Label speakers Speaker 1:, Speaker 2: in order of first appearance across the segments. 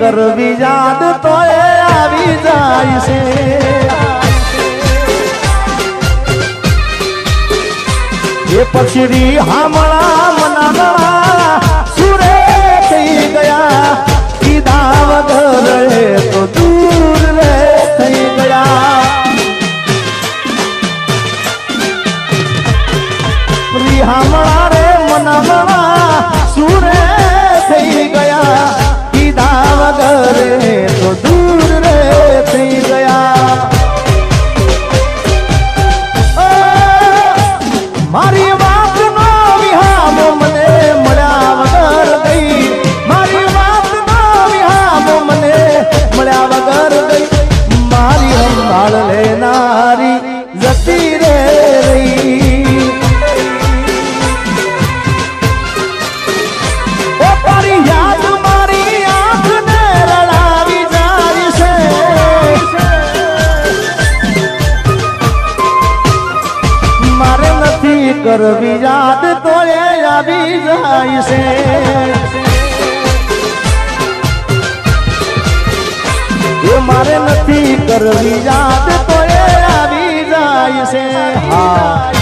Speaker 1: કરવી યાદ તો એ આવી જાય છે એ પછડી હામળા મનામણા સુરે થઈ ગયા કીધા વગર એ તો દૂર રે થઈ ગયા પ્રી હામળા રે મનામણા લેનારી જતી રે કરવી યાદ તો એ આવી જાય છે મારે નથી કરવી યાદ તો જાય છે. હા.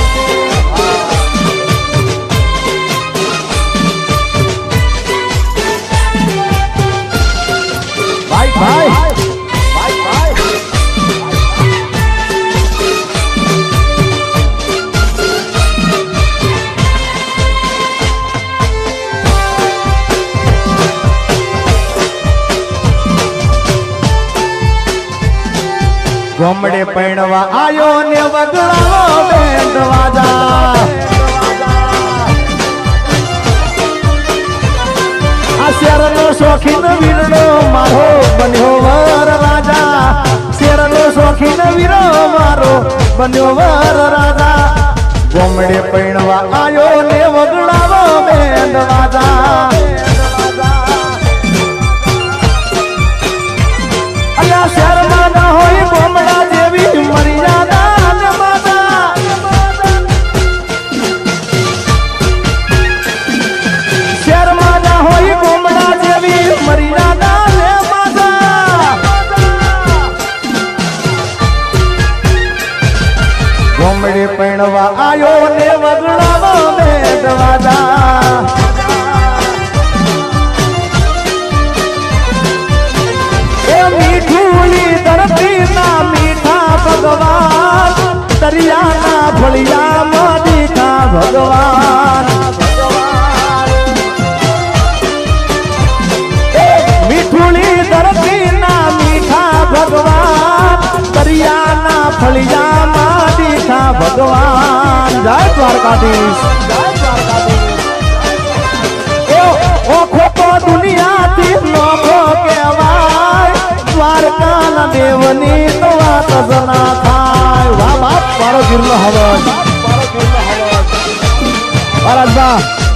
Speaker 1: ગોમડે પૈણવા આયો ને વગડાવો બેન્ડ વાજા આ શેરનો શોખીન વીરનો મારો બન્યો વર રાજા. શેરનો શોખીન વીરો મારો બન્યો વર રાજા. ગોમડે પૈણવા આયો ને વગડાવો બેન્ડ વાજા ગોમડે પૈણવા આયો ને વગડાવો મીઠુલી ધરતી ભગવાન દરિયાના ફળિયામાં મોદી ભગવાન. દ્વારકાધીશ. તો દુનિયાથી નોખો કહેવાય દ્વારકાના દેવની તો વાત જ ના થાય વાહ બાપ મારો ગીરનો હવન મહારાજબા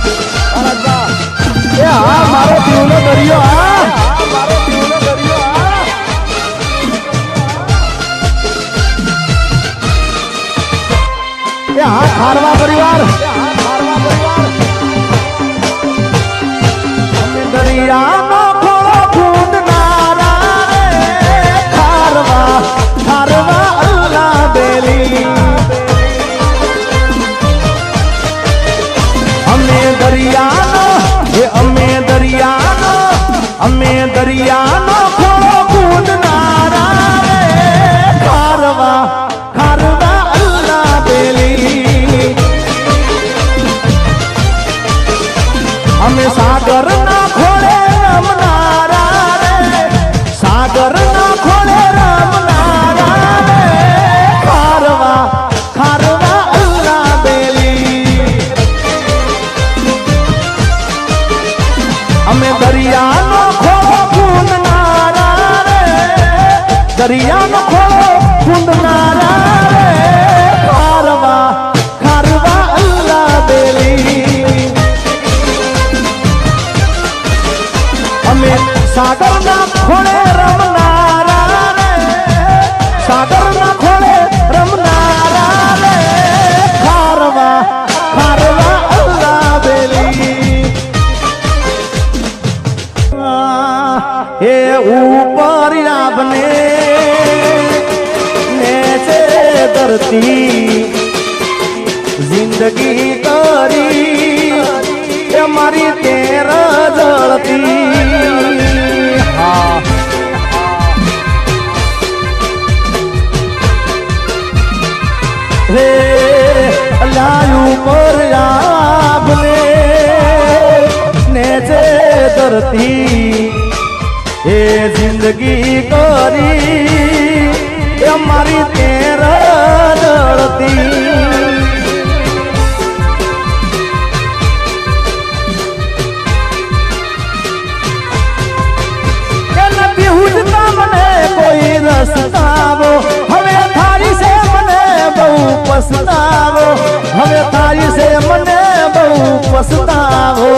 Speaker 1: પસ્તાવો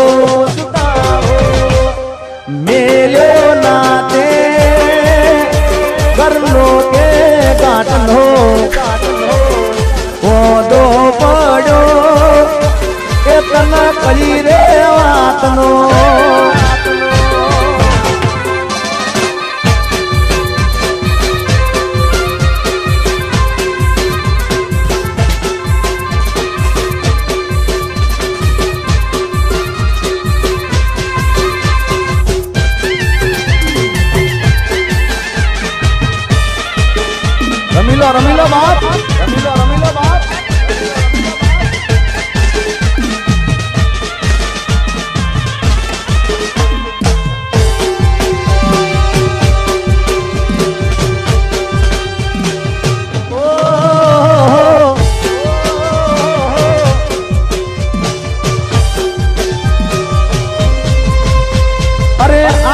Speaker 1: મેલ્યો નાતે ઘરનો કે કાટનો ઓદો પડ્યો એ તના કરી રે વાતનો. रमीलाबाद रमीला रमीलाबाद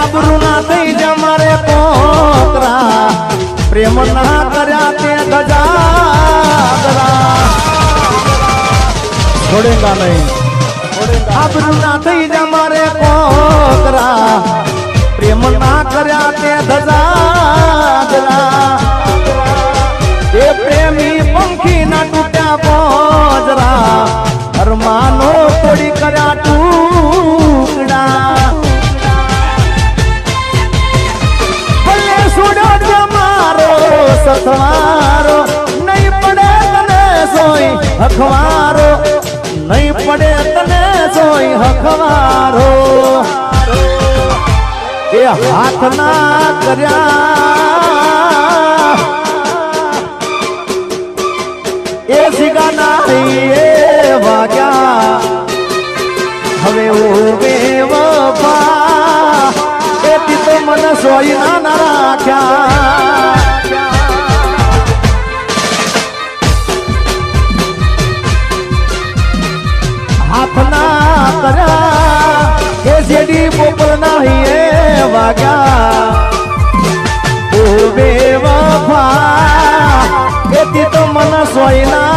Speaker 1: अब रुना दे जमारे को तो। પ્રેમ ના કર્યા તે ગજાદરા છોડેગા નહીં આબરૂ ના થઈ જા મારે પોકરા પ્રેમ ના કર્યા તે ધજાદરા એ પ્રેમી પંખી ના તૂટ્યા પોજરા અરમાનો થોડી હાથ ના કર્યા. એ સિગા ના વાગ્યા. હવે ઓવે વફા. એથી તો મને સોય ના નાખ્યા હાથ ના કર્યા. એ જેડી પોપલ નહીં એ વાગ્યા. ઉભે વફા એથી તો મન સોય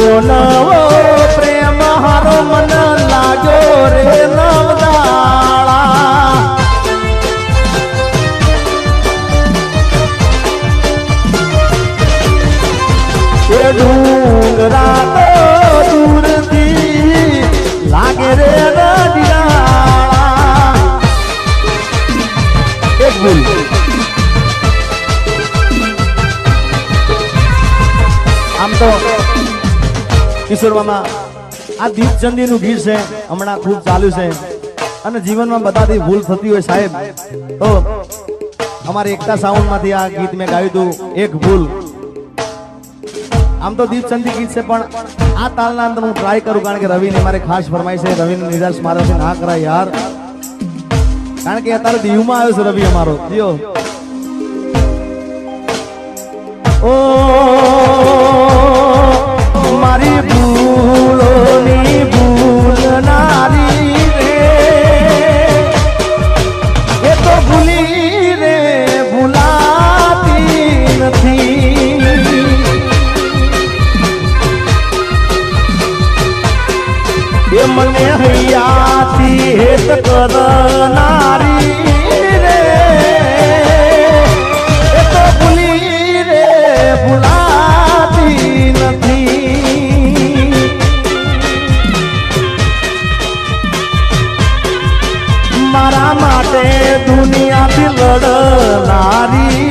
Speaker 1: બોલાવો, પ્રેમ હારો મન લાગ્યો રે નવદાળા. એ ડુંગરા તો દૂરથી લાગે રે આમ તો કિશોર આ દીપચંદીનું ગીત છે. હમણાં ખૂબ ચાલ્યું છે. અને જીવનમાં બધાથી ભૂલ થતી હોય સાહેબ. તો અમારી એકતા સાઉન્ડમાંથી આ ગીત મેં ગાયું હતું. એક ભૂલ. આમ તો દીપચંદી ગીત છે, પણ આ તાલના અંદર હું ટ્રાય કરું કારણ કે રવિને મારે ખાસ ફરમાઈ છે. રવિને નિરાશ મારાથી ના કરાય યાર. કારણ કે અત્યારે દીવમાં આવ્યો છે રવિ અમારો. જીઓ. ઓ એ મને હૈયાથી હેત કરનારી રે. એ તો ભૂલી રે, ભૂલાતી નથી. મારા માટે દુનિયાથી લડનારી